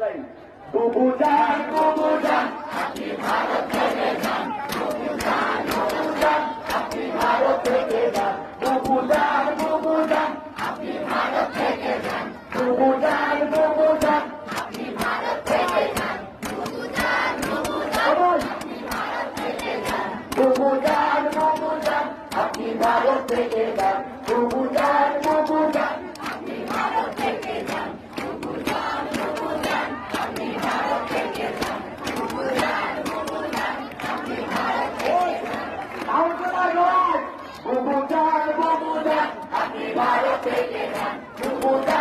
নাই তবু যান তবু যান আপনি ভারত থেকে যান Viva los que llegan,